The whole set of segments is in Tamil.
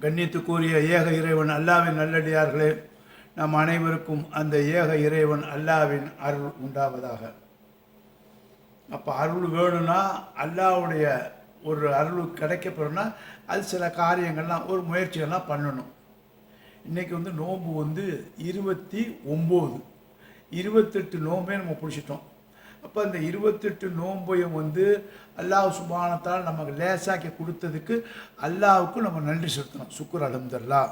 கண்ணியத்துக்குரிய ஏக இறைவன் அல்லாவின் நல்லடியார்களே நம் அனைவருக்கும் அந்த ஏக இறைவன் அல்லாவின் அருள் உண்டாவதாக. அப்போ அருள் வேணும்னா அல்லாவுடைய ஒரு அருள் கிடைக்கப்பெறணும்னா அது சில காரியங்கள்லாம் ஒரு முயற்சிகள்லாம் பண்ணணும். இன்றைக்கி வந்து நோன்பு வந்து இருபத்தி ஒம்பது. இருபத்தெட்டு நோம்பே நம்ம பிடிச்சிட்டோம். அப்போ அந்த இருபத்தெட்டு நோன்பையும் வந்து அல்லாஹ் சுபானத்தால் நமக்கு லேசாக்கி கொடுத்ததுக்கு அல்லாவுக்கும் நம்ம நன்றி செலுத்தணும். சுக்குர் அலம்தல்லா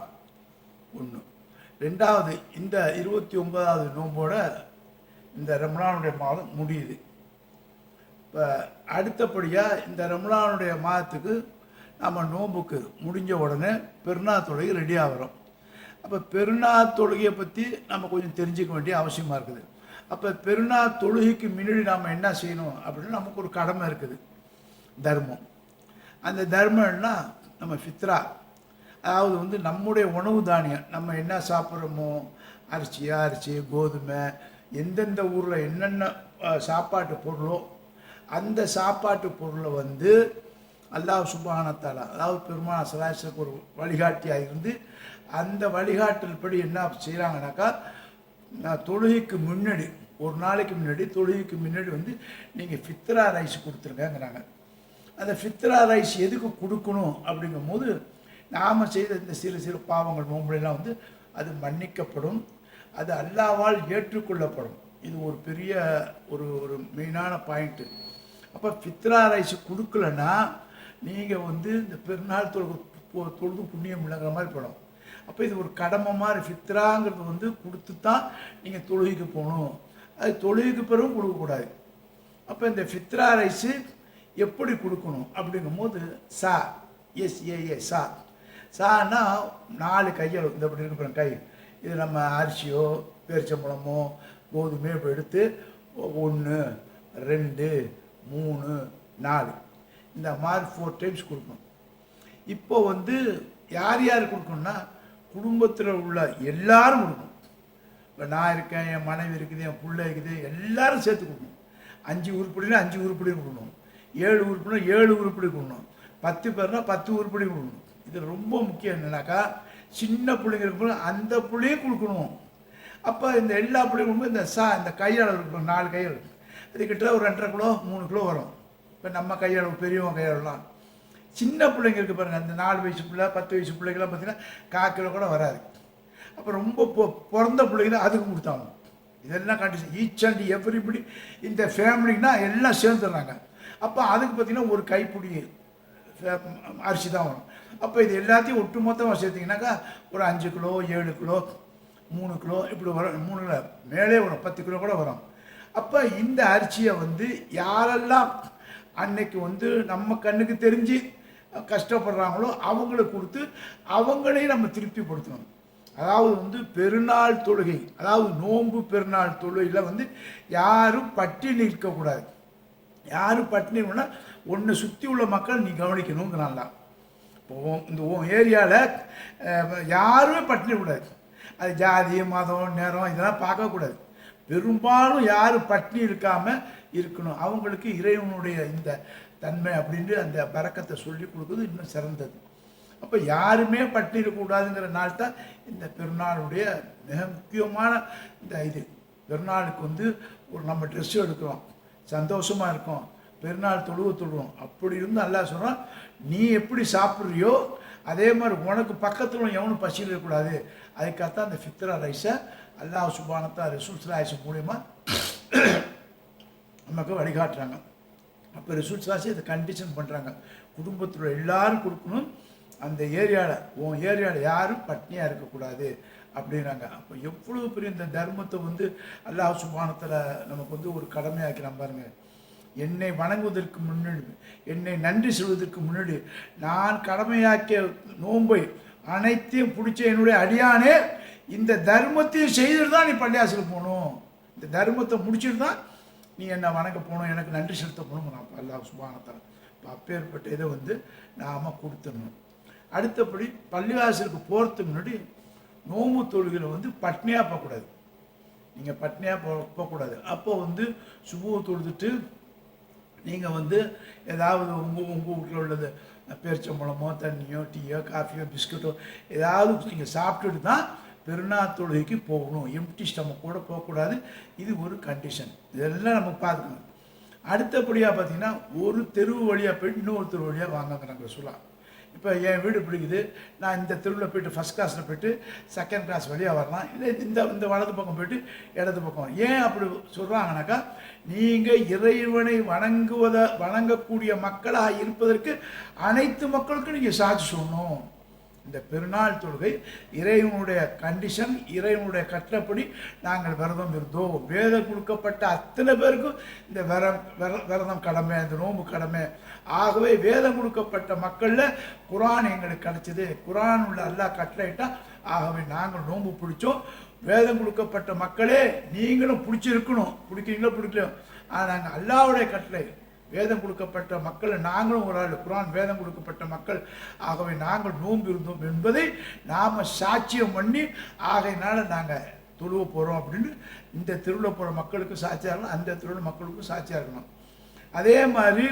ஒன்று ரெண்டாவது இந்த இருபத்தி ஒன்பதாவது நோம்போட இந்த ரம்லானுடைய மாதம் முடியுது. இப்போ அடுத்தபடியாக இந்த ரம்லானுடைய மாதத்துக்கு நம்ம நோன்புக்கு முடிஞ்ச உடனே பெருநா தொழுகை ரெடி ஆகிறோம் அப்போ பெருநா தொழுகையை பற்றி நம்ம கொஞ்சம் தெரிஞ்சுக்க வேண்டிய அவசியமாக இருக்குது. அப்போ பெருநாள் தொழுகைக்கு முன்னாடி நாம் என்ன செய்யணும் அப்படின்னு நமக்கு ஒரு கடமை இருக்குது. தர்மம். அந்த தர்மம்னா நம்ம ஃபித்ரா. அதாவது வந்து நம்முடைய உணவு தானியம். நம்ம என்ன சாப்பிட்றோமோ அரிசியா அரிசி கோதுமை எந்தெந்த ஊரில் என்னென்ன சாப்பாட்டு பொருளோ அந்த சாப்பாட்டு பொருளை வந்து அல்லாஹ் சுபானத்தாலா அதாவது பெருமான சலாசருக்கு ஒரு வழிகாட்டியாக இருந்து அந்த வழிகாட்டல் படி என்ன செய்கிறாங்கனாக்கா நான் தொழுகைக்கு முன்னாடி ஒரு நாளைக்கு முன்னாடி தொழுகைக்கு முன்னாடி வந்து நீங்கள் ஃபித்ரா ரைஸ் கொடுத்துருங்கங்கிறாங்க. அந்த ஃபித்ரா ரைஸ் எதுக்கு கொடுக்கணும் அப்படிங்கும்போது நாம் செய்த இந்த சிறு சிறு பாவங்கள் நோம்புலாம் வந்து அது மன்னிக்கப்படும். அது அல்லாவால் ஏற்றுக்கொள்ளப்படும். இது ஒரு பெரிய ஒரு ஒரு மெயினான பாயிண்ட்டு அப்போ ஃபித்ரா ரைஸ் கொடுக்கலன்னா நீங்கள் வந்து இந்த பெருநாள் தொழுகு தொழுது புண்ணியம் இல்லைங்கிற மாதிரி போடும் அப்போ இது ஒரு கடமை மாதிரி ஃபித்ராங்கிறது வந்து கொடுத்து தான் நீங்கள் தொழுகைக்கு போகணும். அது தொழுகைக்கு பிறகும் கொடுக்கக்கூடாது. அப்போ இந்த ஃபித்ரா ரைஸு எப்படி கொடுக்கணும் அப்படிங்கும்போது சா எஸ் ஏ ஏ சா. சான்னா நாலு கையில் இந்த அப்படி இருக்கிற கை. இது நம்ம அரிசியோ பேரிச்சம்பழமோ கோதுமையோ இப்போ எடுத்து ஒன்று ரெண்டு மூணு நாலு. இந்த மாதிரி ஃபோர் டைம்ஸ் கொடுக்கணும். இப்போ வந்து யார் யார் கொடுக்கணும்னா குடும்பத்தில் உள்ள எல்லாரும் கொடுக்கணும். இப்போ நான் இருக்கேன் என் மனைவி இருக்குது என் பிள்ளை இருக்குது எல்லாரும் சேர்த்து கொடுக்கணும். அஞ்சு உருப்படினா அஞ்சு உருப்படி கொடுக்கணும். ஏழு உருப்படினா ஏழு உருப்படி கொடுக்கணும். பத்து பேர்னா பத்து உருப்படி கொடுக்கணும். இது ரொம்ப முக்கியம் என்னன்னாக்கா சின்ன பிள்ளைங்க இருக்கும் அந்த பிள்ளையும் கொடுக்கணும். அப்போ இந்த எல்லா பிள்ளையும் இந்த சா இந்த கையால் இருக்கும் நாலு கையளவு அது கிட்ட ஒரு ரெண்டரை கிலோ மூணு கிலோ வரும். இப்போ நம்ம கையால் பெரியவங்க கையாளலாம் சின்ன பிள்ளைங்க இருக்குது பாருங்கள் அந்த நாலு வயசு பிள்ளை பத்து வயசு பிள்ளைங்களாம் பார்த்தீங்கன்னா கால் கிலோ கூட வராது. அப்போ ரொம்ப பொ பிறந்த பிள்ளைங்கள அதுக்கு கொடுத்தாங்க. இதெல்லாம் கண்டிஷன் ஈச் அண்ட் எவ்ரிபடி இந்த ஃபேமிலினா எல்லாம் சேர்ந்துடுறாங்க. அப்போ அதுக்கு பார்த்தீங்கன்னா ஒரு கைப்பிடி ஃபே- அரிசி தான் வரும். அப்போ இது எல்லாத்தையும் ஒட்டு மொத்தமாக சேர்த்திங்கனாக்கா ஒரு அஞ்சு கிலோ ஏழு கிலோ மூணு கிலோ இப்படி வரும் மூணு கிலோ மேலே வரும் பத்து கிலோ கூட வரும். அப்போ இந்த அரிசியை வந்து யாரெல்லாம் அன்னைக்கு வந்து நம்ம கண்ணுக்கு தெரிஞ்சு கஷ்டப்படுறாங்களோ அவங்களுக்கு கொடுத்து அவங்களையும் நம்ம திருப்திப்படுத்தணும். அதாவது வந்து பெருநாள் தொழுகை அதாவது நோன்பு பெருநாள் தொழுகையில் வந்து யாரும் பட்டினி இருக்கக்கூடாது யாரும் பட்டினி இல்லைன்னா ஒன்று சுற்றி உள்ள மக்கள் நீ கவனிக்கணுங்கிறான்ல இப்போ இந்த உன் ஏரியாவில் யாருமே பட்டினி கூடாது அது ஜாதி மதம் நேரம் இதெல்லாம் பார்க்கக்கூடாது பெரும்பாலும் யாரும் பட்டினி இருக்காமல் இருக்கணும். அவங்களுக்கு இறைவனுடைய இந்த தன்மை அப்படின்ட்டு அந்த பறக்கத்தை சொல்லி கொடுக்குறது இன்னும் சிறந்தது. அப்போ யாருமே பட்டினி இருக்கக்கூடாதுங்கிற நாள் தான் இந்த பெருநாளுடைய மிக முக்கியமான இந்த இது. பெருநாளுக்கு வந்து ஒரு நம்ம ட்ரெஸ் எடுக்கிறோம். சந்தோஷமாக இருக்கும். பெருநாள் தொழுவ தொழுவோம். அப்படி இருந்து அல்லாஹ் சொல்கிறோம் நீ எப்படி சாப்பிட்றியோ அதே மாதிரி உனக்கு பக்கத்தில் எவனும் பசியில் இருக்கக்கூடாது. அதுக்காகத்தான் அந்த ஃபித்ரா ரைஸை அல்லாஹ் சுபானத்தா ரசூல் ரைஸ் மூலியமாக நமக்கு வழிகாட்டுறாங்க. அப்போ ரிசல்ட்ஸ் ராசி அதை கண்டிஷன் பண்ணுறாங்க குடும்பத்தில் எல்லாரும் கொடுக்கணும். அந்த ஏரியாவில் உன் ஏரியாவில் யாரும் பட்னியாக இருக்கக்கூடாது அப்படிங்கிறாங்க அப்போ எவ்வளோ பெரிய இந்த தர்மத்தை வந்து அல்லாஹ் சுபானத்தில் நமக்கு வந்து ஒரு கடமையாக்கிறான் பாருங்கள் என்னை வணங்குவதற்கு முன்னாடி என்னை நன்றி சொல்வதற்கு முன்னாடி நான் கடமையாக்கிய நோன்பை அனைத்தையும் பிடிச்ச என்னுடைய அடியானே இந்த தர்மத்தையும் செய்துட்டு தான் நீ பள்ளியாசல் போகணும். இந்த தர்மத்தை முடிச்சுட்டு தான் நீ என்னை வணக்க போகணும் எனக்கு நன்றி செலுத்த போகணும் நான் அல்லாஹ் சுபானத்தால் இப்போ அப்பேற்பட்ட இதை வந்து நாம் கொடுத்துடணும். அடுத்தபடி பள்ளிவாசலுக்கு போகிறதுக்கு முன்னாடி நோம்பு தொழுகையில் வந்து பட்னியாக போகக்கூடாது நீங்கள் பட்னியாக போ போகக்கூடாது அப்போ வந்து சுபுவை தொழுதுட்டு நீங்கள் வந்து ஏதாவது உங்கள் உங்கள் வீட்டில் உள்ளது பேரிச்சம்பழமோ தண்ணியோ டீயோ காஃபியோ பிஸ்கட்டோ ஏதாவது நீங்கள் சாப்பிட்டுட்டு தான் பெருநாள் தொழுகைக்கு போகணும். எம்டி ஸ்டமக் கூட போகக்கூடாது. இது ஒரு கண்டிஷன் இதெல்லாம் நம்ம பார்க்கணும். அடுத்தபடியாக பார்த்தீங்கன்னா ஒரு தெருவு வழியாக போயிட்டு இன்னொரு தெரு வழியாக வாங்கங்கிறாங்க சொல்லலாம். இப்போ என் வீடு பிடிக்குது நான் இந்த தெருவில் போயிட்டு ஃபஸ்ட் கிளாஸில் போயிட்டு செகண்ட் கிளாஸ் வழியாக வரலாம். இல்லை இந்த இந்த வலது பக்கம் போயிட்டு இடது பக்கம் ஏன் அப்படி சொல்கிறாங்கனாக்கா நீங்கள் இறைவனை வணங்குவதை வணங்கக்கூடிய மக்களாக இருப்பதற்கு அனைத்து மக்களுக்கும் நீங்கள் சாட்சி சொல்லணும். இந்த பெருநாள் தொழுகை இறைவனுடைய கண்டிஷன் இறைவனுடைய கட்டப்படி நாங்கள் விரதம் இருந்தோம். வேதம் கொடுக்கப்பட்ட அத்தனை பேருக்கும் இந்த விரம் விரதம் கடமை இந்த நோன்பு கடமை. ஆகவே வேதம் கொடுக்கப்பட்ட மக்களில் குரான் எங்களுக்கு கிடச்சிது. குரான் உள்ள அல்லாஹ் கட்டளையிட்டா ஆகவே நாங்கள் நோன்பு பிடிச்சோம். வேதம் கொடுக்கப்பட்ட மக்களே நீங்களும் பிடிச்சிருக்கணும். பிடிக்கிறீங்களோ பிடிக்கலையோ. ஆனால் நாங்கள் அல்லாவுடைய கட்டளை. வேதம் கொடுக்கப்பட்ட மக்கள் நாங்களும் ஒரு ஆள். குரான் வேதம் கொடுக்கப்பட்ட மக்கள். ஆகவே நாங்கள் நோன்பு இருந்தோம் என்பதை நாம் சாட்சியம் பண்ணி ஆகையினால நாங்கள் தொழுவ போகிறோம் அப்படின்னு இந்த திருவிழா போகிற மக்களுக்கும் சாட்சியாக இருக்கணும் அந்த திருவிழா மக்களுக்கும் சாட்சியாக இருக்கணும். அதே மாதிரி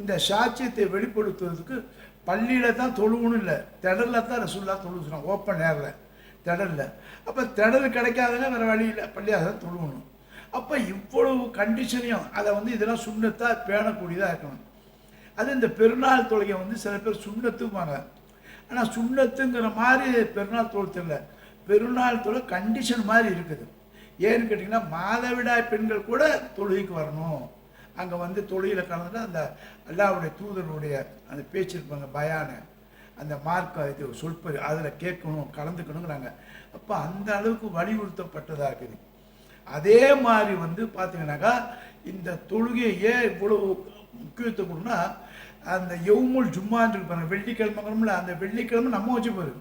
இந்த சாட்சியத்தை வெளிப்படுத்துவதற்கு பள்ளியில் தான் தொழுவணும் இல்லை. திடலில் தான் ரசூல்லா தொழுவுறான் ஓப்பன் ஏரில். திடலில். அப்போ திடல் கிடைக்காதங்க வேறு வழி இல்லை. பள்ளியாக தான் தொழுவணும். அப்போ இவ்வளவு கண்டிஷனையும் அதை வந்து இதெல்லாம் சுண்ணத்தாக பேணக்கூடியதாக இருக்கணும். அது இந்த பெருநாள் தொழுகை வந்து சில பேர் சுண்ணத்துக்குவாங்க ஆனால் சுண்ணத்துங்கிற மாதிரி பெருநாள் தொழில் தெரியல. பெருநாள் தொழில் கண்டிஷன் மாதிரி இருக்குது. ஏன்னு கேட்டிங்கன்னா மாதவிடாய் பெண்கள் கூட தொழுகைக்கு வரணும். அங்கே வந்து தொழுகையில் கலந்துட்டு அந்த அல்லாவுடைய தூதருடைய அந்த பேச்சு இருப்பாங்க பயான. அந்த மார்க் இது சொல்பறி அதில் கேட்கணும் கலந்துக்கணுங்கிறாங்க. அப்போ அந்த அளவுக்கு வலியுறுத்தப்பட்டதாக இருக்குது. அதே மாதிரி வந்து பார்த்தீங்கன்னாக்கா இந்த தொழுகையை ஏன் இவ்வளவு முக்கியத்துவம் கொடுனா அந்த யவுமுல் ஜும்மான்னு இருப்பாங்க வெள்ளிக்கிழமைங்கிறோம்ல அந்த வெள்ளிக்கிழமை நம்ம வச்சு பாரு.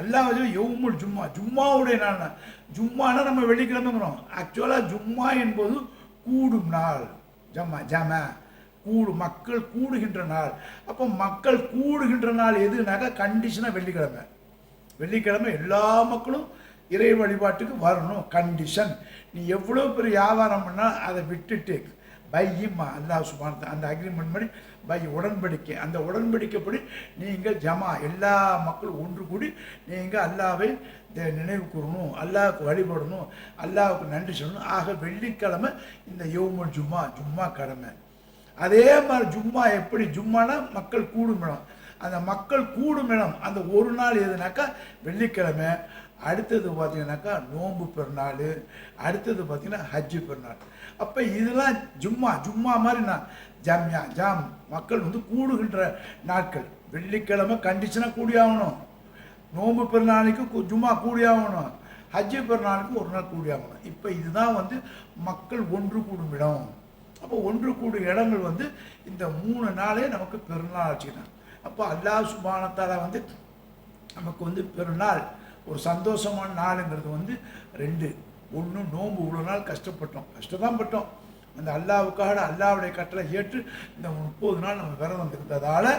அல்லாஹ் வச்சு யவுமுல் ஜும்மா ஜும்மாவுடைய நாள் ஜும்மானா நம்ம வெள்ளிக்கிழமைங்கிறோம். ஆக்சுவலாக ஜும்மா என்பது கூடும் நாள். ஜம்மா ஜம கூடு மக்கள் கூடுகின்ற நாள். அப்போ மக்கள் கூடுகின்ற நாள் எதுனாக்கா கண்டிஷனாக வெள்ளிக்கிழமை. வெள்ளிக்கிழமை எல்லா மக்களும் இறை வழிபாட்டுக்கு வரணும். கண்டிஷன் நீ எவ்வளோ பெரிய வியாபாரம் பண்ணால் அதை விட்டுட்டு பையிம்மா அல்லாஹ் சுபான் அந்த அக்ரிமெண்ட் படி பை உடன்படிக்கை. அந்த உடன்படிக்கைப்படி நீங்கள் ஜமா எல்லா மக்களும் ஒன்று கூடி நீங்கள் அல்லாவை நினைவு கூறணும். அல்லாவுக்கு வழிபடணும். அல்லாவுக்கு நன்றி சொல்லணும். ஆக வெள்ளிக்கிழமை இந்த யோமல் ஜும்மா ஜும்மா கடமை அதே மாதிரி ஜும்மா எப்படி? ஜும்மானா மக்கள் கூடும் இடம். அந்த மக்கள் கூடும் இடம். அந்த ஒரு நாள் எதுனாக்கா? வெள்ளிக்கிழமை. அடுத்தது பார்த்தீங்கன்னாக்கா நோன்பு பெருநாள் அடுத்தது பார்த்தீங்கன்னா ஹஜ்ஜு பெருநாள். அப்போ இதெல்லாம் ஜும்மா ஜும்மா மாதிரி நான் ஜாமியா ஜாம் மக்கள் வந்து கூடுகின்ற நாட்கள். வெள்ளிக்கிழமை கண்டிஷனாக கூடி ஆகணும் நோன்பு பெருநாளைக்கு ஜும்மா கூடி ஆகணும் ஹஜ்ஜு பெருநாளுக்கு ஒரு நாள் கூடி ஆகணும் இப்போ இதுதான் வந்து மக்கள் ஒன்று கூடும் இடம். அப்போ ஒன்று கூடும் இடங்கள் வந்து இந்த மூணு நாளே நமக்கு பெருநாள் ஆச்சுக்கணும் அப்போ அல்லாஹ் சுபானத்தால் வந்து நமக்கு வந்து பெருநாள் ஒரு சந்தோஷமான நாளுங்கிறது வந்து ரெண்டு. ஒன்று நோன்பு இவ்வளோ நாள் கஷ்டப்பட்டோம். கஷ்டம் பட்டோம். அந்த அல்லாவுக்காக அல்லாவுடைய கட்டளை ஏற்று இந்த முப்பது நாள் நம்ம விரதம் இருந்ததால்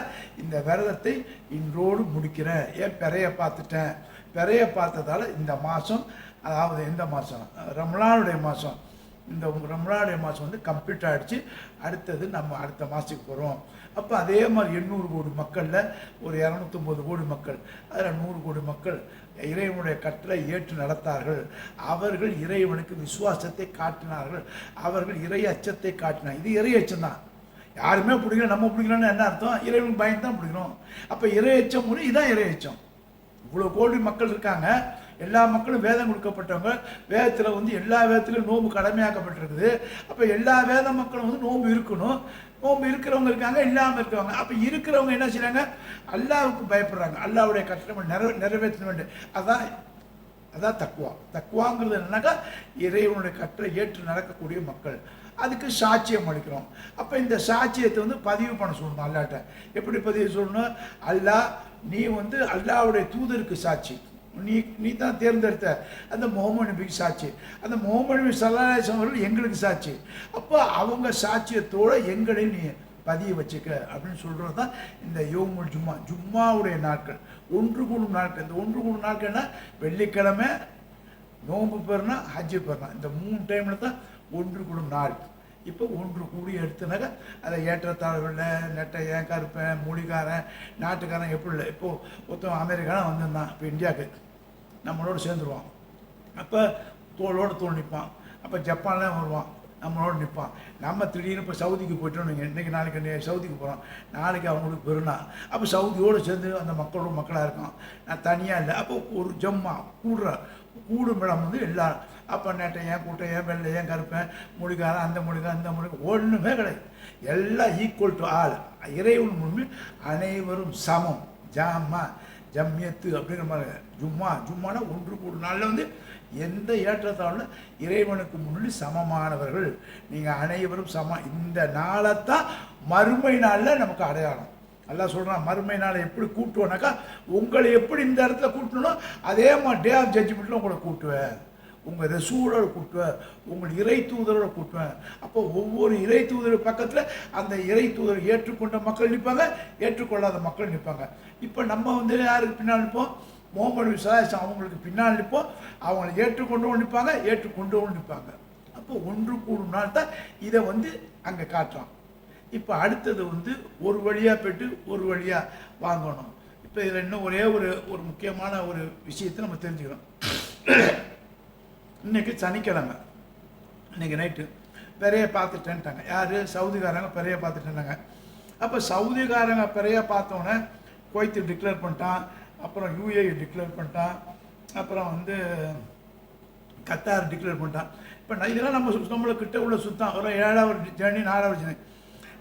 இந்த விரதத்தை இன்றோடு முடிக்கிறேன். ஏன் பிறைய பார்த்துட்டேன்? பிறைய பார்த்ததால் இந்த மாதம் அதாவது எந்த மாதம் ரமலானுடைய மாதம் இந்த ரமலானுடைய மாதம் வந்து கம்ப்ளீட் ஆகிடுச்சு அடுத்தது நம்ம அடுத்த மாதத்துக்கு போகிறோம் அப்போ அதே மாதிரி எண்ணூறு கோடி மக்களில் ஒரு இரநூத்தொம்பது கோடி மக்கள். அதில் நூறு கோடி மக்கள் இறைவனுடைய கட்டளை ஏற்று நடத்தார்கள். அவர்கள் இறைவனுக்கு விசுவாசத்தை காட்டினார்கள். அவர்கள் இறை அச்சத்தை காட்டினார் இது இறை அச்சம் தான். யாருமே பிடிக்கல நம்ம பிடிக்கலன்னு என்ன அர்த்தம்? இறைவன் பயன் தான் பிடிக்கிறோம். அப்போ இறை அச்சம் முறை இதான் இறை அச்சம். இவ்வளோ கோடி மக்கள் இருக்காங்க. எல்லா மக்களும் வேதம் கொடுக்கப்பட்டவங்க. வேதத்தில் வந்து எல்லா வேதத்திலும் நோம்பு கடமையாக்கப்பட்டிருக்குது. அப்போ எல்லா வேத மக்களும் வந்து நோன்பு இருக்கணும். நோம்பு இருக்கிறவங்க இருக்காங்க இல்லாமல் இருக்கிறவங்க அப்போ இருக்கிறவங்க என்ன செய்கிறாங்க அல்லாவுக்கு பயப்படுறாங்க. அல்லாவுடைய கட்டளை நிறைவே நிறைவேற்ற வேண்டும் அதான் அதான் தக்குவா தக்குவாங்கிறது என்னன்னாக்கா இறைவனுடைய கற்றை ஏற்று நடக்கக்கூடிய மக்கள். அதுக்கு சாட்சியம் அளிக்கிறோம். அப்போ இந்த சாட்சியத்தை வந்து பதிவு பண்ண சொல்லணும் அல்லாட்ட. எப்படி பதிவு சொல்லணும்? அல்லாஹ் நீ வந்து அல்லாவுடைய தூதருக்கு சாட்சி. நீ நீ தான் தேர்ந்தெடுத்த. அந்த முகமது நபிக்கு சாட்சி. அந்த முகமது நபி சல்லாஹம் அவர்கள் எங்களுக்கு சாட்சி. அப்போ அவங்க சாட்சியத்தோடு எங்களை நீ பதிய வச்சுக்க அப்படின்னு சொல்கிறது தான் இந்த யோமுல் ஜும்மா. ஜும்மாவுடைய நாட்கள். ஒன்று கூடும் நாட்கள். இந்த ஒன்று கூடும் நாட்கள்னா வெள்ளிக்கிழமை நோன்பு பெருனா ஹஜ்ஜு பெருனா. இந்த மூணு டைமில் தான் ஒன்று கூடும் நாள். இப்போ ஒன்று கூடி எடுத்தனாக்க அதை ஏற்றத்தாழ்வில் நெட்டையன் கருப்பன் மொழிக்காரன் நாட்டுக்காரன் எப்படி இல்லை? இப்போது ஒருத்தன் அமெரிக்கான வந்திருந்தான் இப்போ இந்தியாவுக்கு. நம்மளோடு சேர்ந்துருவான். அப்போ தோளோடு தோல் நிற்பான். அப்போ ஜப்பான்லாம் வருவான் நம்மளோடு நிற்பான். நம்ம திடீர்னு இப்போ சவுதிக்கு போயிட்டோம் நீங்கள் இன்றைக்கி நாளைக்கு நே- சவுதிக்கு போகிறோம் நாளைக்கு அவங்களுக்கு பெருனா அப்போ சவுதியோடு சேர்ந்து அந்த மக்களோட மக்களாக இருக்கான். நான் தனியாக இல்லை. அப்போ ஒரு ஜம்மா கூடுற கூடும் இடம் வந்து எல்லா அப்போ நெட்டையன் கூட்டையன் வெள்ளையன் கருப்பேன் மொழிக்காரன் அந்த மொழிக்காரன் அந்த மொழி ஒன்றுமே கிடையாது. எல்லாம் ஈக்குவல் டு ஆள் இறைவன் முன்பு அனைவரும் சமம். ஜாமா ஜம்யத்து அப்படிங்கிற மாதிரி. ஜும்மா ஜும்மானா ஒன்று கூடு. நாளில் வந்து எந்த ஏற்றத்தாலும் இறைவனுக்கு முன்னாடி சமமானவர்கள். நீங்கள் அனைவரும் சம இந்த நாளைத்தான் மறுமை நாளில் நமக்கு அடையாளம். நல்லா சொல்கிறான் மறுமை நாளை எப்படி கூட்டுவோனாக்கா உங்களை எப்படி இந்த இடத்துல கூட்டணும் அதே மாதிரி டே ஆஃப் ஜட்ஜ்மெண்ட்டில் உங்களை கூட்டுவேன். உங்கள் ரசூலோட கூட்டுவேன். உங்கள் இறை தூதரோட கூட்டுவேன். அப்போ ஒவ்வொரு இறை தூதர் பக்கத்தில் அந்த இறை தூதர் ஏற்றுக்கொண்ட மக்கள் நிற்பாங்க ஏற்றுக்கொள்ளாத மக்கள் நிற்பாங்க. இப்போ நம்ம வந்து யாருக்கு பின்னால் நிற்போம்? முகமது விசாரிச்சு அவங்களுக்கு பின்னால் நிற்போம். அவங்களை ஏற்றுக்கொண்டவங்க நிற்பாங்க ஏற்றுக்கொண்டவங்க நிற்பாங்க. அப்போ ஒன்று கூடும் நாள் தான் இதை வந்து அங்கே காட்டுறான். இப்போ அடுத்தது வந்து ஒரு வழியாக போய்ட்டு ஒரு வழியாக வாங்கணும். இப்போ இதில் இன்னும் ஒரே ஒரு ஒரு முக்கியமான ஒரு விஷயத்தை நம்ம தெரிஞ்சுக்கிறோம் இன்னைக்கு சனிக்கிழமை. இன்னைக்கு நைட்டு பெரிய பார்த்துட்டேன்ட்டாங்க. யார்? சவுதிக்காரங்க பெரிய பார்த்துட்டேன்னாங்க அப்போ சவுதிக்காரங்க பெரிய பார்த்தோன்னே குவைத்து டிக்ளேர் பண்ணிட்டான். அப்புறம் யூஏஇ டிக்ளேர் பண்ணிட்டான். அப்புறம் வந்து கத்தார் டிக்ளேர் பண்ணிட்டான். இப்போ நான் இதெல்லாம் நம்ம நம்மளை கிட்ட உள்ள சுத்தம். ஒரு ஏழாவது ஜேர்னி நாலாவது ஜேர்னி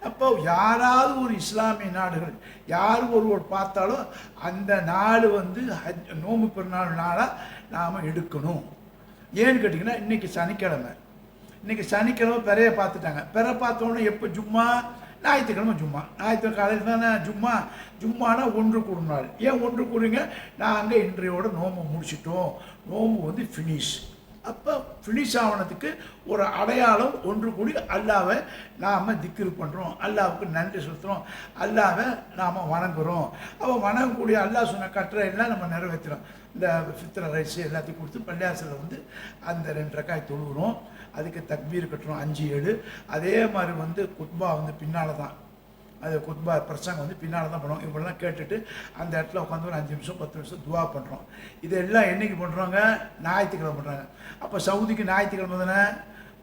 அப்போ யாராவது ஒரு இஸ்லாமிய நாடுகள் யார் ஒருவர் பார்த்தாலும் அந்த நாடு வந்து ஹஜ் நோம்பு பெருநாள் நாளாக நாம் எடுக்கணும். ஏன்னு கேட்டிங்கன்னா இன்றைக்கி சனிக்கிழமை. இன்றைக்கி சனிக்கிழமை பிறைய பார்த்துட்டாங்க. பெற பார்த்தோன்னே எப்போ? ஜும்மா ஞாயிற்றுக்கிழமை ஜும்மா. ஞாயிற்றுக்கிழமை காலையில் தானே ஜும்மா? ஜும்மானா ஒன்று கூடும் நாள் ஏன் ஒன்று கூடுங்க நாங்கள் இன்றையோட நோம்பு முடிச்சிட்டோம். நோம்பு வந்து ஃபினிஷ் அப்போ ஃபினிஷ் ஆனதுக்கு ஒரு அடையாளம் ஒன்று கூடி அல்லாவை நாம் திக்கிரு பண்ணுறோம் அல்லாவுக்கு நன்றி செலுத்துகிறோம் அல்லாவை நாம் வணங்குறோம். அப்போ வணங்கக்கூடிய அல்லாஹ் சொன்ன கட்டுரை எல்லாம் நம்ம நிறைவேற்றுறோம் இந்த சித்திர ரைஸ் எல்லாத்தையும் கொடுத்து பள்ளியாசில் வந்து அந்த ரெண்டு ரக்காய் தொழுகிறோம் அதுக்கு தக்பீர் கட்டுறோம். அஞ்சு ஏழு. அதே மாதிரி வந்து குத்பா வந்து பின்னால் தான் அது குத்பா பிரசங்கம் வந்து பின்னால் தான் பண்ணுவோம் இவங்கெல்லாம் கேட்டுட்டு அந்த இடத்துல உட்காந்து ஒரு அஞ்சு நிமிஷம் பத்து நிமிஷம் துவா பண்ணுறோம் இதெல்லாம் என்னைக்கு பண்ணுறாங்க ஞாயிற்றுக்கிழமை பண்ணுறாங்க அப்போ சவுதிக்கு ஞாயிற்றுக்கிழமை தானே?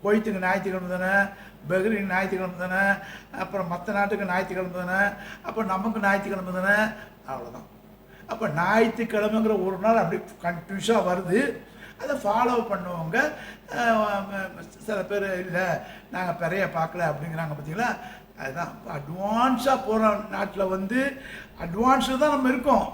கொய்த்துக்கு ஞாயிற்றுக்கிழமை தானே? பெஹ்ரின் ஞாயிற்றுக்கிழமை தானே? அப்புறம் மற்ற நாட்டுக்கு ஞாயிற்றுக்கிழமை தானே? அப்போ நமக்கு ஞாயிற்றுக்கிழமை தானே? அவ்வளோதான் அப்போ ஞாயிற்றுக்கிழமைங்கிற ஒரு நாள் அப்படி கண்டினியூஸாக வருது. அதை ஃபாலோ பண்ணவங்க. சில பேர் இல்லை நாங்கள் பெரிய பார்க்கல அப்படிங்கிறாங்க பார்த்தீங்களா அதுதான். அட்வான்ஸாக போகிற நாட்டில் வந்து அட்வான்ஸு தான் நம்ம இருக்கோம்.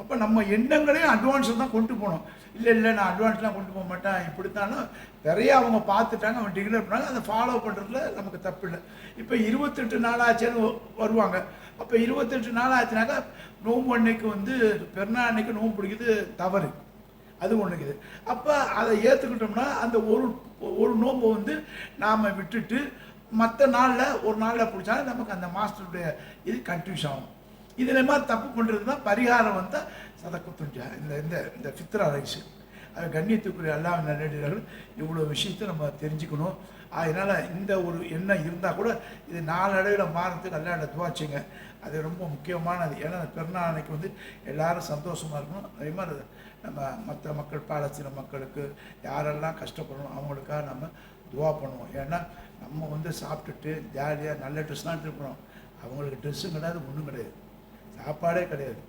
அப்போ நம்ம எண்ணங்களையும் அட்வான்ஸை தான் கொண்டு போகணும். இல்லை இல்லை நான் அட்வான்ஸ்லாம் கொண்டு போக மாட்டேன். இப்படித்தானும் நிறைய அவங்க பார்த்துட்டாங்க. அவங்க டிக்ளேர் பண்ணாங்க அதை ஃபாலோ பண்ணுறதுல நமக்கு தப்பு இல்லை. இப்போ இருபத்தெட்டு நாள் ஆச்சுன்னு வருவாங்க. அப்போ இருபத்தெட்டு நாள் ஆச்சுனாக்கா நோம்பு அன்னைக்கு வந்து பெருநாள் அன்னைக்கு நோம்பு பிடிக்கிறது தவறு. அது ஒன்றுக்குது அப்போ அதை ஏற்றுக்கிட்டோம்னா அந்த ஒரு ஒரு நோன்பை வந்து நாம் விட்டுட்டு மற்ற நாளில் ஒரு நாளில் பிடிச்சாலும் நமக்கு அந்த மாஸ்டருடைய இது கன்ஃபியூஸ் ஆகும். இதில் மாதிரி தப்பு பண்ணுறது தான் பரிகாரம் வந்தால் சதக்குத்துஞ்சா இந்த இந்த இந்த ஃபித்ரா ரைஸு அது கண்ணியத்துக்குரிய எல்லா நல்லடிகள் இவ்வளோ விஷயத்தை நம்ம தெரிஞ்சுக்கணும். அதனால் இந்த ஒரு எண்ணம் இருந்தால் கூட இது நாளடைவில் மாறத்துக்கு நல்லா துவாச்சுங்க அது ரொம்ப முக்கியமானது. ஏன்னா அந்த பெருநாள் அன்னைக்கு வந்து எல்லாரும் சந்தோஷமாக இருக்கணும். அதே மாதிரி நம்ம மற்ற மக்கள் பாலஸ்தீன மக்களுக்கு யாரெல்லாம் கஷ்டப்படணும் அவங்களுக்காக நம்ம துவா பண்ணுவோம். ஏன்னா நம்ம வந்து சாப்பிட்டுட்டு ஜாலியாக நல்ல ட்ரெஸ்லாம் எடுத்துருக்கணும். அவங்களுக்கு ட்ரெஸ்ஸும் கிடையாது ஒன்றும் கிடையாது. சாப்பாடே கிடையாது.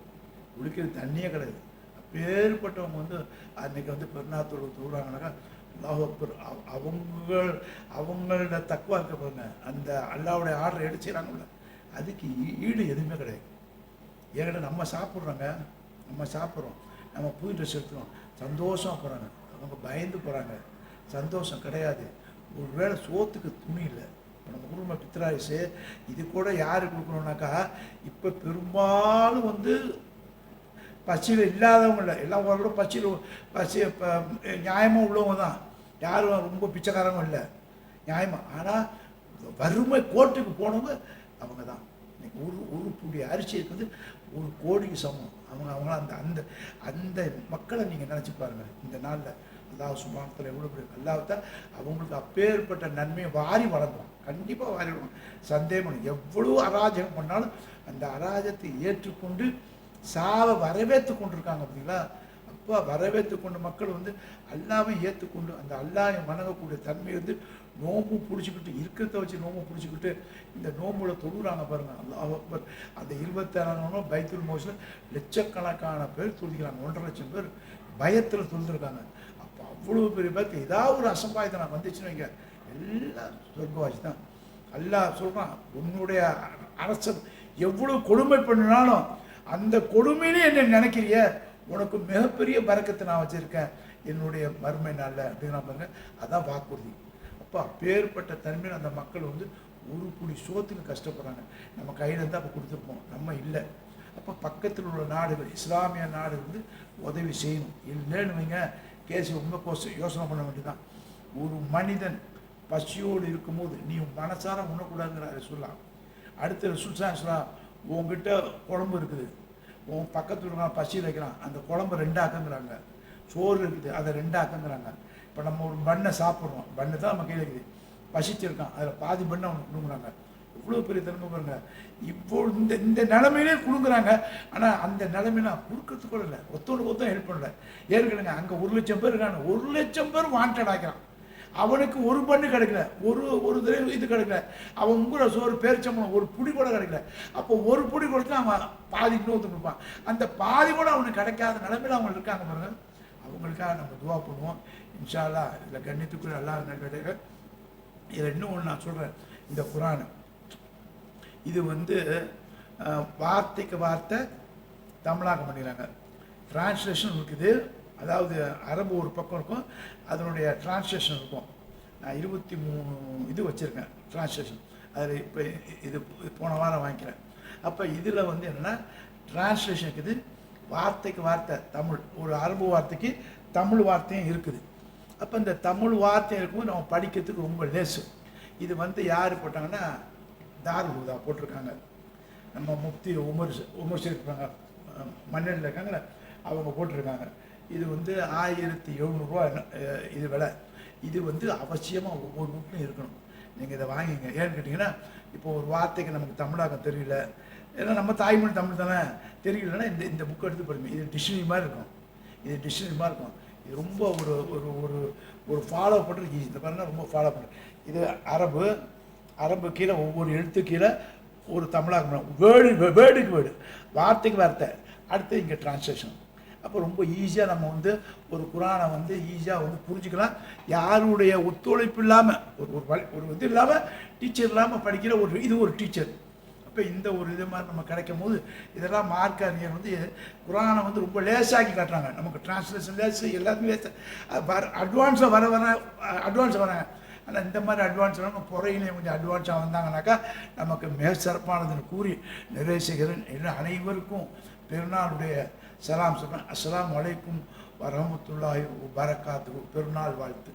குளிக்கிறது தண்ணியே கிடையாது. அப்பேற்பட்டவங்க வந்து அன்னைக்கு வந்து பெருநாத்தோடு தூறாங்கனாக்கா அல்லாஹ் அக்பர். அவங்க அவங்களோட தக்குவா இருக்க பாருங்க. அந்த அல்லாவுடைய ஆர்டர் எடுத்துறாங்கல்ல அதுக்கு ஈடு எதுவுமே கிடையாது. ஏன்னா நம்ம சாப்பிட்றோங்க. நம்ம சாப்பிட்றோம். நம்ம புது ட்ரெஸ் எடுத்துக்கிறோம் சந்தோஷமாக போகிறாங்க அவங்க பயந்து போகிறாங்க சந்தோஷம் கிடையாது. ஒரு வேளை சோத்துக்கு துணி இல்லை. இப்போ நம்ம குடும்ப பித்ராயுசு இது கூட யார் கொடுக்கணுன்னாக்கா இப்போ பெரும்பாலும் வந்து பசியில் இல்லாதவங்க இல்லை. எல்லாம் ஓரளவு பசியில் பசி இப்போ நியாயமாக உள்ளவங்க தான். யாரும் ரொம்ப பிச்சைக்காரங்க இல்லை. நியாயமாக ஆனால் வறுமை கோட்டுக்கு போனவங்க அவங்க தான். இன்னைக்கு ஒரு ஒரு புடி அரிசி இருக்குது ஒரு கோடிக்கு சமம். அவங்க அவங்க அந்த அந்த அந்த மக்களை நீங்கள் நினச்சி பாருங்கள் இந்த நாளில் அல்லாஹ் சுபானத்தில் எவ்வளோ பெரிய அல்லாஹ்தான் அவங்களுக்கு அப்பேற்பட்ட நன்மையை வாரி வழங்குவான். கண்டிப்பாக வாரி வழங்குவான். சந்தேகம் எவ்வளோ அராஜகம் பண்ணாலும் அந்த அராஜகத்தை ஏற்றுக்கொண்டு சாவை வரவேற்று கொண்டிருக்காங்க பார்த்தீங்களா? அப்போ வரவேற்று கொண்ட மக்கள் வந்து அல்லாவை ஏற்றுக்கொண்டு அந்த அல்லாவை வணங்கக்கூடிய தன்மை வந்து நோம்பு பிடிச்சிக்கிட்டு இருக்கிறத வச்சு நோம்பு பிடிச்சிக்கிட்டு இந்த நோம்புல தொழுகிறாங்க பாருங்க. அல்லாஹ் அக்பர். அந்த இருபத்தாறாம் பைத்துல் மோசில் லட்சக்கணக்கான பேர் துதிக்கிறாங்க ஒன்றரை லட்சம் பேர் பயத்தில் துளிர்ந்துருக்காங்க அவ்வளோ பெரிய பேருக்கு ஏதாவது ஒரு அசம்பாயத்தை நான் வந்துச்சுன்னு வைங்க. எல்லாம் சொர்க்கவாசி தான். எல்லாம் சொல்கிறான் உன்னுடைய அரசன் எவ்வளோ கொடுமை பண்ணினாலும் அந்த கொடுமையிலே என்ன நினைக்கிறிய? உனக்கு மிகப்பெரிய பறக்கத்தை நான் வச்சுருக்கேன். என்னுடைய மறுமை நாளில். அப்படிங்கிற பாருங்க. அதான் வாக்குறுதி. அப்போ அப்பேற்பட்ட தன்மையில் அந்த மக்கள் வந்து ஒரு புடி சோத்துக்கு கஷ்டப்படுறாங்க. நம்ம கையில் இருந்தால் அப்போ கொடுத்துருப்போம். நம்ம இல்லை. அப்போ பக்கத்தில் உள்ள நாடுகள் இஸ்லாமிய நாடு வந்து உதவி செய்யணும். இல்லைன்னு வைங்க. கேஸ் ரொம்ப கோசு யோசனை பண்ண வேண்டியதுதான். ஒரு மனிதன் பசியோடு இருக்கும்போது நீ மனசார உண்ணக்கூடாதுங்கிற சொல்லலாம். அடுத்த ரசூல் சொல்லலாம் உங்ககிட்ட குழம்பு இருக்குது. உன் பக்கத்தில் இருக்கிற பசி வைக்கிறான். அந்த குழம்பு ரெண்டாக்குங்கிறாங்க. சோறு இருக்குது அதை ரெண்டாக்குங்கிறாங்க. இப்போ நம்ம ஒரு பண்ணை சாப்பிட்றோம். பண்ணை தான் நம்ம கையில் இருக்குது. பசிச்சிருக்கான். அதில் பாதி பண்ணை அவனுக்கு கொடுங்குறாங்க இவ்வளோ பெரிய திறமை பாருங்க இப்போ இந்த இந்த நிலமையிலே கொடுக்குறாங்க ஆனால் அந்த நிலைமையில கொடுக்கறதுக்கு கூட இல்லை ஒத்தோடு ஒத்தம் ஹெல்ப் பண்ணல. ஏற்கனவே அங்கே ஒரு லட்சம் பேர் இருக்காங்க. ஒரு லட்சம் பேர் வாண்டட் ஆகிறான். அவனுக்கு ஒரு பண்ணு கிடைக்கல. ஒரு ஒரு தடவை இது கிடைக்கல. அவன் உங்களை சோறு பேரிச்சம்பளம் ஒரு புடி கூட கிடைக்கல. அப்போ ஒரு புடி கொடுத்து அவன் பாதி இன்னொருத்தர் கொடுப்பான். அந்த பாதி கூட அவனுக்கு கிடைக்காத நிலமையில் அவங்க இருக்காங்க பாருங்க. அவங்களுக்காக நம்ம துவா பண்ணுவோம். இன்ஷா அல்லாஹ் இதில் கண்ணியத்துக்குள்ள அல்லாஹ் நன்மையாக இதில் இன்னும் ஒன்று நான் சொல்கிறேன் இந்த குரான். இது வந்து வார்த்தைக்கு வார்த்தை தமிழாக்கம் பண்ணிடுறாங்க டிரான்ஸ்லேஷன் இருக்குது. அதாவது அரபு ஒரு பக்கம் இருக்கும். அதனுடைய டிரான்ஸ்லேஷன் இருக்கும். நான் இருபத்தி மூணு இது வச்சுருக்கேன் டிரான்ஸ்லேஷன் அதில் இப்போ இது போன வாரம் வாங்கிக்கிறேன். அப்போ இதில் வந்து என்னென்னா டிரான்ஸ்லேஷன் இருக்குது. வார்த்தைக்கு வார்த்தை தமிழ். ஒரு அரபு வார்த்தைக்கு தமிழ் வார்த்தையும் இருக்குது. அப்போ இந்த தமிழ் வார்த்தை இருக்கும்போது நம்ம படிக்கிறதுக்கு ரொம்ப லேசு. இது வந்து யார் போட்டாங்கன்னா தார் ஹுதா போட்டிருக்காங்க. நம்ம முக்தி உமர் உமர் இருப்பாங்க மன்னரில் இருக்காங்களே அவங்க போட்டிருக்காங்க. இது வந்து ஆயிரத்தி எழுநூறுவா இது விலை. இது வந்து அவசியமாக ஒவ்வொரு புக்கும் இருக்கணும். நீங்கள் இதை வாங்கிங்க. ஏன்னு கேட்டிங்கன்னா இப்போ ஒரு வார்த்தைக்கு நமக்கு தமிழாக்கம் தெரியல. ஏன்னா நம்ம தாய்மொழி தமிழ் தானே. தெரியலன்னா இந்த இந்த புக் எடுத்து படிங்க இது டிக்ஷனரி மாதிரி இருக்கும். இது டிக்ஷனரி மாதிரி இருக்கும். இது ரொம்ப ஒரு ஒரு ஒரு ஒரு ஃபாலோ பண்ணுறது ஈஸி இந்த பாருங்க ரொம்ப ஃபாலோ பண்ணுறது இது அரபு அரம்பு கீழே ஒவ்வொரு எழுத்து கீழே ஒரு தமிழாக்கம் வேர்டு வேர்டுக்கு வேர்டு. வார்த்தைக்கு வார்த்தை. அடுத்து இங்கே டிரான்ஸ்லேஷன் அப்போ ரொம்ப ஈஸியாக நம்ம வந்து ஒரு குரானை வந்து ஈஸியாக வந்து புரிஞ்சுக்கலாம். யாருடைய ஒத்துழைப்பு இல்லாமல் ஒரு ஒரு வழி ஒரு இது இல்லாமல் டீச்சர் இல்லாமல் படிக்கிற ஒரு இது ஒரு டீச்சர் அப்போ இந்த ஒரு இது மாதிரி நம்ம கிடைக்கும் போது இதெல்லாம் மார்க் அறிஞர் வந்து குரானை வந்து ரொம்ப லேசாக்கி காட்டுறாங்க. நமக்கு டிரான்ஸ்லேஷன் லேஸ் எல்லாத்துக்கும் லேஸ் வர அட்வான்ஸாக வர வர அட்வான்ஸாக வராங்க. ஆனால் இந்த மாதிரி அட்வான்ஸ் வேணும் பொறையிலே கொஞ்சம் அட்வான்ஸாக வந்தாங்கனாக்கா நமக்கு மிக சிறப்பானதுன்னு கூறி நிறைவு செய்கிறேன். அனைவருக்கும் பெருநாளுடைய சலாம் சொல்கிறேன் அஸ்லாம் அலைக்கும் வரஹமத்துல்லாஹி வபரகாத்துஹு. பெருநாள் வாழ்த்து.